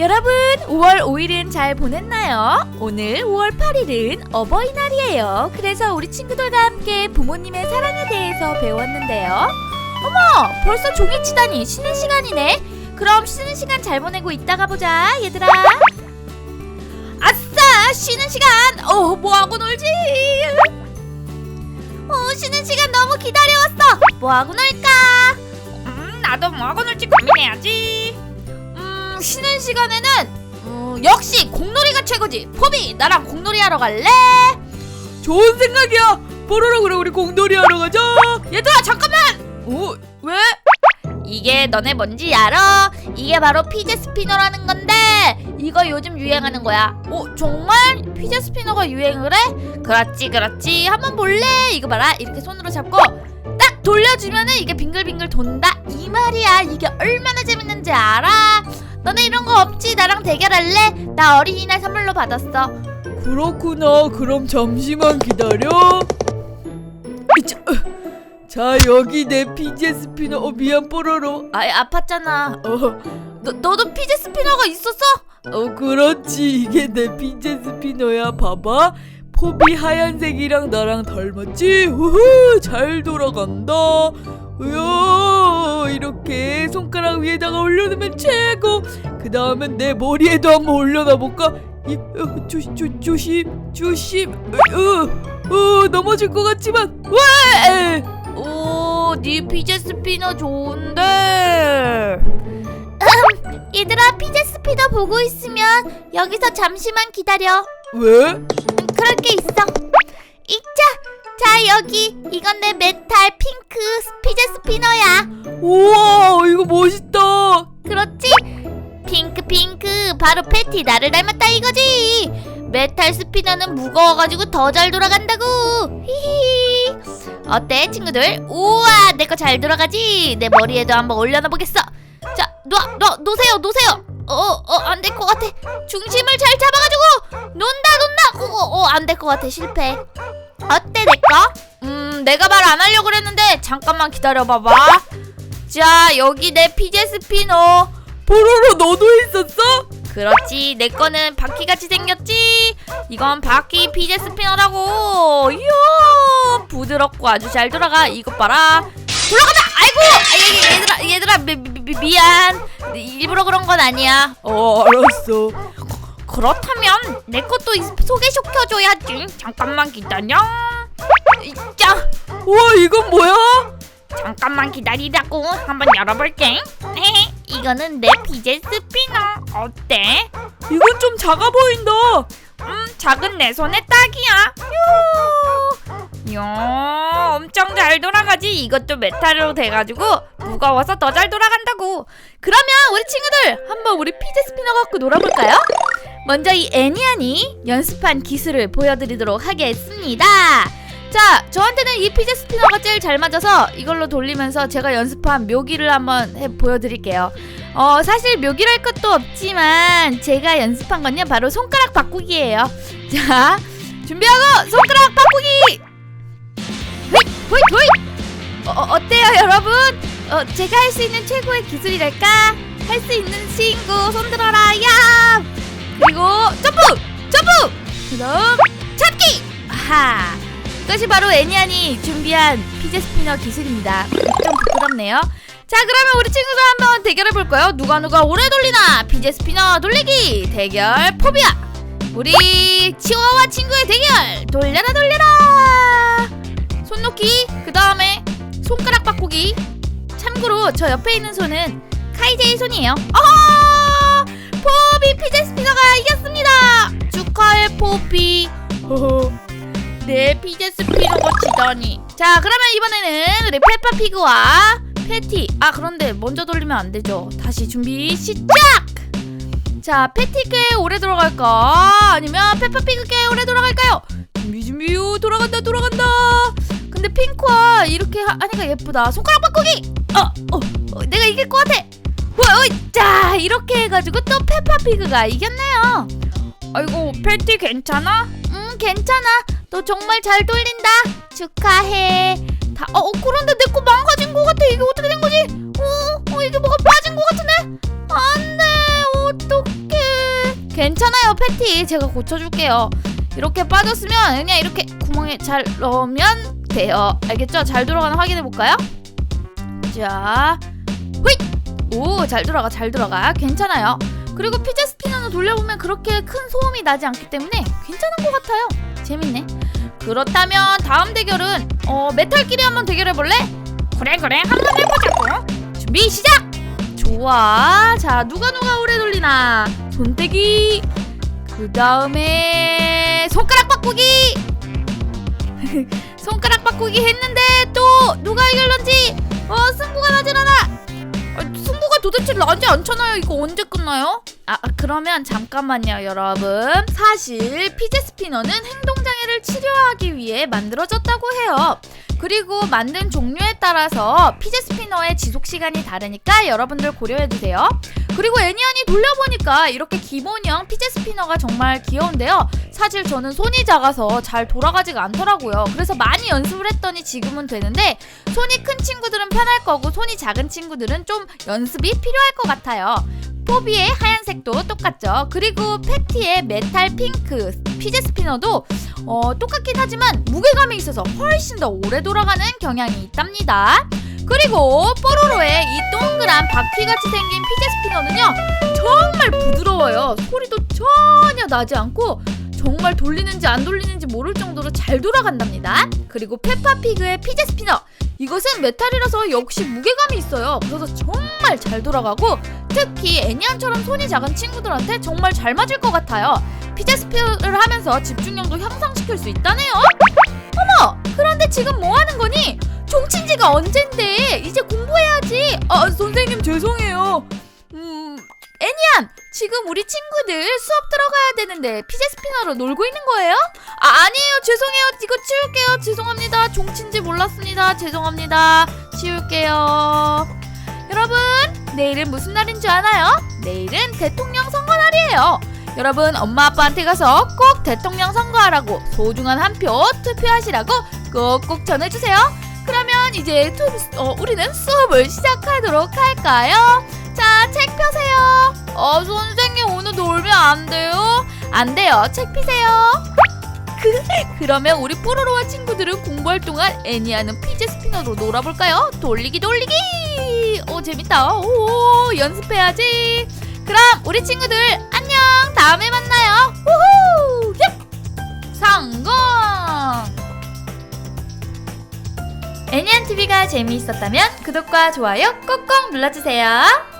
여러분, 5월 5일은 잘 보냈나요? 오늘 5월 8일은 어버이날이에요. 그래서 우리 친구들과 함께 부모님의 사랑에 대해서 배웠는데요. 어머, 벌써 종이 치다니 쉬는 시간이네. 그럼 쉬는 시간 잘 보내고 있다가 보자, 얘들아. 아싸, 쉬는 시간. 어, 뭐 하고 놀지? 어, 쉬는 시간 너무 기다려왔어. 뭐 하고 놀까? 음, 나도 뭐 하고 놀지 고민해야지. 음, 쉬는 시간에는 어, 역시 공놀이가 최고지. 포비, 나랑 공놀이 하러 갈래? 좋은 생각이야. 뽀로로 그래 우리 공놀이 하러 가자. 얘들아, 잠깐만. 어 왜? 이게 너네 뭔지 알아? 이게 바로 피제 스피너라는 건데 이거 요즘 유행하는 거야. 어 정말 피제 스피너가 유행을 해? 그렇지 그렇지. 한번 볼래? 이거 봐라. 이렇게 손으로 잡고 딱 돌려주면은 이게 빙글빙글 돈다. 이 말이야. 이게 얼마나 재밌는지 알아? 너네 이런 거 없지? 나랑 대결할래? 나 어린이날 선물로 받았어. 그렇구나. 그럼 잠시만 기다려. 이차, 어. 자 여기 내 피제 스피너. 어 미안 뽀로로. 아 아팠잖아. 어, 너 너도 피제 스피너가 있었어? 어 그렇지. 이게 내 피제 스피너야. 봐봐. 포비 하얀색이랑 나랑 닮았지? 우후 잘 돌아간다. 으야 손가락 위에다가 올려놓으면 최고. 그 다음엔 내 머리에도 한번 올려놔 볼까? 이, 어, 조심 조, 조심 조심. 어, 어, 어, 넘어질 것 같지만 왜? 오, 네 피제 스피너 좋은데. 얘들아, 피제 스피너 보고 있으면 여기서 잠시만 기다려. 왜? 음, 그럴 게 있어. 있자. 자, 여기 이건 내 메탈 핑크 피제 스피너야. 우와 이거 멋있다. 그렇지? 핑크 핑크 바로 패티 나를 닮았다 이거지. 메탈 스피너는 무거워가지고 더 잘 돌아간다고. 히히. 어때 친구들? 우와 내 거 잘 돌아가지. 내 머리에도 한번 올려놔 보겠어. 자, 놓아, 놓, 놓으세요, 놓으세요. 어, 어, 안 될 것 같아. 중심을 잘 잡아가지고 논다, 논다. 어, 어, 안 될 것 같아. 실패. 어때 내 거? 음, 내가 말 안 하려고 그랬는데 잠깐만 기다려봐봐. 자, 여기 내 피제 스피너. 뽀로로 너도 있었어? 그렇지, 내 거는 바퀴같이 생겼지. 이건 바퀴 피제 스피너라고. 이야, 부드럽고 아주 잘 돌아가. 이것 봐라. 돌아가다. 아이고, 아, 얘, 얘들아, 얘들아, 미, 미, 미, 미안. 일부러 그런 건 아니야. 어 알았어. 그렇다면 내 것도 이- 소개시켜줘야지. 잠깐만 기다려. 자, 우와 이건 뭐야? 잠깐만 기다리라고 한번 열어볼게. 에헤, 이거는 내 피제 스피너. 어때? 이건 좀 작아 보인다. 음, 작은 내 손에 딱이야. 요, 요, 엄청 잘 돌아가지. 이것도 메탈로 돼가지고 무거워서 더 잘 돌아간다고. 그러면 우리 친구들 한번 우리 피제 스피너 갖고 놀아볼까요? 먼저 이 애니안이 연습한 기술을 보여드리도록 하겠습니다. 자, 저한테는 이 피제 스피너가 제일 잘 맞아서 이걸로 돌리면서 제가 연습한 묘기를 한번 해 보여드릴게요. 어, 사실 묘기랄 것도 없지만 제가 연습한 건요 바로 손가락 바꾸기예요. 자, 준비하고 손가락 바꾸기. 휘, 휘, 휘. 어, 어, 어때요, 여러분? 어, 제가 할 수 있는 최고의 기술이랄까? 할 수 있는 친구 손 들어라, 야! 그리고 점프, 점프. 그다음 잡기. 아하. 이것이 바로 애니안이 준비한 피제 스피너 기술입니다. 좀 부끄럽네요. 자 그러면 우리 친구들 한번 대결해 볼까요? 누가 누가 오래 돌리나? 피제 스피너 돌리기 대결 포비아. 우리 치와와 친구의 대결. 돌려라 돌려라. 손 놓기 그 다음에 손가락 바꾸기. 참고로 저 옆에 있는 손은 카이제의 손이에요. 아 포비 피제 스피너가 이겼습니다. 축하해 포비 내 피제 스피너가 지다니. 자 그러면 이번에는 우리 페파피그와 패티. 아 그런데 먼저 돌리면 안 되죠. 다시 준비 시작! 자 패티 꽤 오래 돌아갈까? 아니면 페파피그 꽤 오래 돌아갈까요? 준비 준비. 요 돌아간다 돌아간다! 근데 핑크와 이렇게 하- 하니까 예쁘다. 손가락 바꾸기! 어, 어, 어 내가 이길 것 같아! 자 이렇게 해가지고 또 페파피그가 이겼네요. 아이고 패티 괜찮아? 응 괜찮아 너 정말 잘 돌린다 축하해 다, 어, 어, 그런데 내 거 망가진 거 같아. 이게 어떻게 된 거지? 어, 어, 이게 뭐가 빠진 거 같은데? 안 돼, 어떡해. 패티 제가 고쳐줄게요. 이렇게 빠졌으면 그냥 이렇게 구멍에 잘 넣으면 돼요. 알겠죠? 잘 돌아가나 확인해 볼까요? 자, 호잇! 오, 잘 돌아가, 잘 돌아가. 괜찮아요. 그리고 피제 스피너는 돌려보면 그렇게 큰 소음이 나지 않기 때문에 괜찮은 것 같아요. 재밌네. 그렇다면 다음 대결은 어 메탈끼리 한번 대결해 볼래? 그래 그래 한번 해보자고. 준비 시작. 좋아. 자 누가 누가 오래 돌리나? 손떼기. 그 다음에 손가락 바꾸기. 손가락 바꾸기 했는데 또 누가 이길런지 어 승부가 나질 않아. 아, 승부가 도대체 나지 않잖아요. 이거 언제 끝나요? 아 아, 그러면 잠깐만요, 여러분. 사실 피제 스피너는 행동 장애를 치료하기 위해 만들어졌다고 해요. 그리고 만든 종류에 따라서 피제 스피너의 지속 시간이 다르니까 여러분들 고려해 주세요. 그리고 애니안이 돌려보니까 이렇게 기본형 피제 스피너가 정말 귀여운데요. 사실 저는 손이 작아서 잘 돌아가지가 않더라고요. 그래서 많이 연습을 했더니 지금은 되는데 손이 큰 친구들은 편할 거고 손이 작은 친구들은 좀 연습이 필요할 것 같아요. 포비의 하얀색도 똑같죠. 그리고 패티의 메탈 핑크 피제 스피너도 어, 똑같긴 하지만 무게감이 있어서 훨씬 더 오래 돌아가는 경향이 있답니다. 그리고 뽀로로의 이 동그란 바퀴같이 생긴 피제 스피너는요 정말 부드러워요. 소리도 전혀 나지 않고 정말 돌리는지 안 돌리는지 모를 정도로 잘 돌아간답니다. 그리고 페파피그의 피제 스피너 이것은 메탈이라서 역시 무게감이 있어요. 그래서 정말 잘 돌아가고 특히 애니안처럼 손이 작은 친구들한테 정말 잘 맞을 것 같아요. 피제 스피너를 하면서 집중력도 향상시킬 수 있다네요. 어머! 그런데 지금 뭐 하는 거니? 종친 지가 언젠데? 이제 공부해야지. 아 선생님 죄송해요. 음, 애니안! 지금 우리 친구들 수업 들어가야 되는데 피제 스피너로 놀고 있는 거예요? 아, 아니에요. 죄송해요. 이거 치울게요. 죄송합니다. 종친지 몰랐습니다. 죄송합니다. 치울게요. 여러분, 내일은 무슨 날인 줄 아나요? 내일은 대통령 선거 날이에요. 여러분, 엄마 아빠한테 가서 꼭 대통령 선거하라고 소중한 한 표 투표하시라고 꼭꼭 전해주세요. 그러면 이제 투, 어, 우리는 수업을 시작하도록 할까요? 자, 책 펴세요. 어, 선생님 오늘 놀면 안 돼요? 안 돼요. 책 피세요. 그, 그러면 우리 뽀로로와 친구들은 공부할 동안 애니하는 피제 스피너로 놀아볼까요? 돌리기 돌리기. 오 재밌다. 오 연습해야지. 그럼 우리 친구들 안녕. 다음에 만나요. 우후. 애니안 TV가 재미있었다면 구독과 좋아요 꼭꼭 눌러주세요.